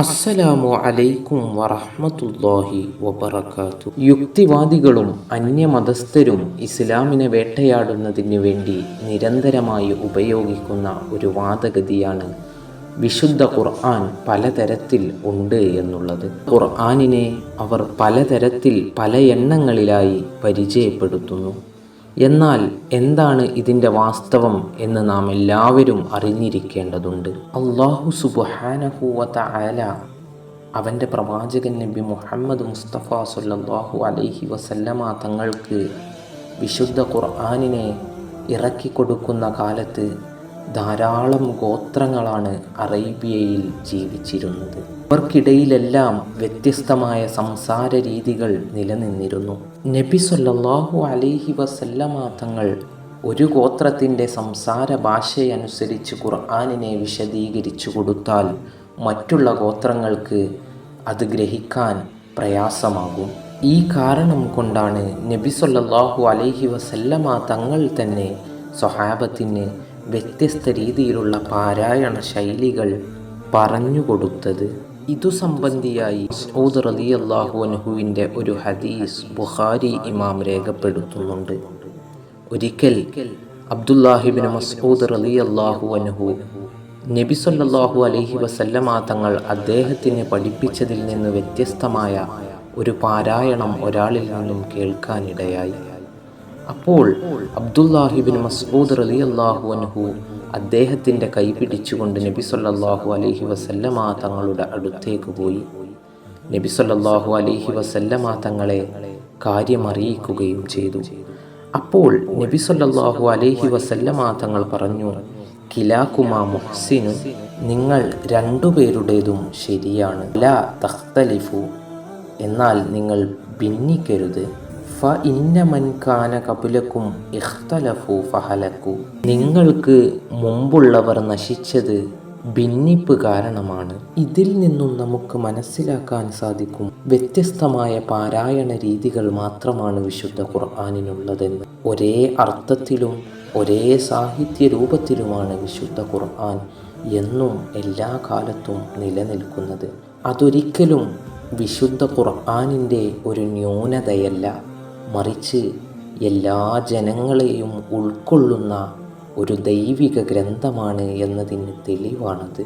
അസ്സലാമു അലൈക്കും വറഹ്മത്തുള്ളാഹി വബറകാത്തു യുക്തിവാദികളും അന്യമതസ്ഥരും ഇസ്ലാമിനെ വേട്ടയാടുന്നതിന് വേണ്ടി നിരന്തരമായി ഉപയോഗിക്കുന്ന ഒരു വാദഗതിയാണ് വിശുദ്ധ ഖുർആൻ പലതരത്തിൽ ഉണ്ട് എന്നുള്ളത്. ഖുർആനിനെ അവർ പലതരത്തിൽ പല എണ്ണങ്ങളിലായി പരിചയപ്പെടുത്തുന്നു. എന്നാൽ എന്താണ് ഇതിന്റെ വാസ്തവം എന്ന് നാം എല്ലാവരും അറിഞ്ഞിരിക്കേണ്ടതുണ്ട്. അള്ളാഹു സുബാനഹുവത്ത ആല അവന്റെ പ്രവാചകൻ നബി മുഹമ്മദ് മുസ്തഫ സല്ലാഹു അലൈഹി വസല്ലമ തങ്ങൾക്ക് വിശുദ്ധ ഖുർആാനിനെ ഇറക്കിക്കൊടുക്കുന്ന കാലത്ത് ധാരാളം ഗോത്രങ്ങളാണ് അറേബ്യയിൽ ജീവിച്ചിരുന്നത്. അവർക്കിടയിലെല്ലാം വ്യത്യസ്തമായ സംസാര രീതികൾ നിലനിന്നിരുന്നു. നബി സല്ലാഹു അലൈഹി വസല്ലമ തങ്ങൾ ഒരു ഗോത്രത്തിന്റെ സംസാര ഭാഷയനുസരിച്ച് ഖുർആാനിനെ വിശദീകരിച്ചു കൊടുത്താൽ മറ്റുള്ള ഗോത്രങ്ങൾക്ക് അത് ഗ്രഹിക്കാൻ പ്രയാസമാകും. ഈ കാരണം കൊണ്ടാണ് നബി സല്ലാഹു അലൈഹി വസല്ലമ തങ്ങൾ തന്നെ സ്വഹാബത്തിന് വ്യത്യസ്ത രീതിയിലുള്ള പാരായണ ശൈലികൾ പറഞ്ഞുകൊടുത്തത് ഇതു സംബന്ധിയായി സൗദ് റലി അള്ളാഹു അനുഹുവിന്റെ ഒരു ഹദീസ് ബുഖാരി ഇമാം രേഖപ്പെടുത്തുന്നുണ്ട്. ഒരിക്കൽ അബ്ദുല്ലാഹിബിൻ മസൂദ് റലി അള്ളാഹു അനുഹു നബി സല്ലല്ലാഹു അലൈഹി വസല്ലമ തങ്ങൾ അദ്ദേഹത്തിന് പഠിപ്പിച്ചതിൽ നിന്ന് വ്യത്യസ്തമായ ഒരു പാരായണം ഒരാളിൽ നിന്നും കേൾക്കാനിടയായി. അപ്പോൾ അബ്ദുല്ലാഹിബിൻ മസ്ഊദ് റലി അള്ളാഹു അൻഹു അദ്ദേഹത്തിന്റെ കൈ പിടിച്ചുകൊണ്ട് നബി സല്ലാഹു അലഹി വസല്ലമ തങ്ങളുടെ അടുത്തേക്ക് പോയി. നബി സല്ലാഹു അലഹി വസല്ലമ തങ്ങളെ കാര്യമറിയിക്കുകയും ചെയ്തു. അപ്പോൾ നബി സല്ലാഹു അലഹി വസല്ലമ തങ്ങൾ പറഞ്ഞു കിലാകുമാ മുഹ്സിനു നിങ്ങൾ രണ്ടുപേരുടേതും ശരിയാണ്. ലാ തഖ്തലിഫു എന്നാൽ നിങ്ങൾ ഭിന്നിക്കരുത്. ഫ ഇന്ന മൻകാന കപിലക്കും ഇഖ്തലഫു ഫഹലക്കു. നിങ്ങൾക്ക് മുമ്പുള്ളവർ നശിച്ചത് ഭിന്നിപ്പ് കാരണമാണ്. ഇതിൽ നിന്നും നമുക്ക് മനസ്സിലാക്കാൻ സാധിക്കും. വ്യത്യസ്തമായ പാരായണ രീതികൾ മാത്രമാണ് വിശുദ്ധ ഖുർആാനിനുള്ളതെന്ന്. ഒരേ അർത്ഥത്തിലും ഒരേ സാഹിത്യ രൂപത്തിലുമാണ് വിശുദ്ധ ഖുർആൻ എന്നും എല്ലാ കാലത്തും നിലനിൽക്കുന്നത്. അതൊരിക്കലും വിശുദ്ധ ഖുർആാനിന്റെ ഒരു ന്യൂനതയല്ല. മറിച്ച് എല്ലാ ജനങ്ങളെയും ഉൾക്കൊള്ളുന്ന ഒരു ദൈവിക ഗ്രന്ഥമാണ് എന്നതിന് തെളിവാണത്.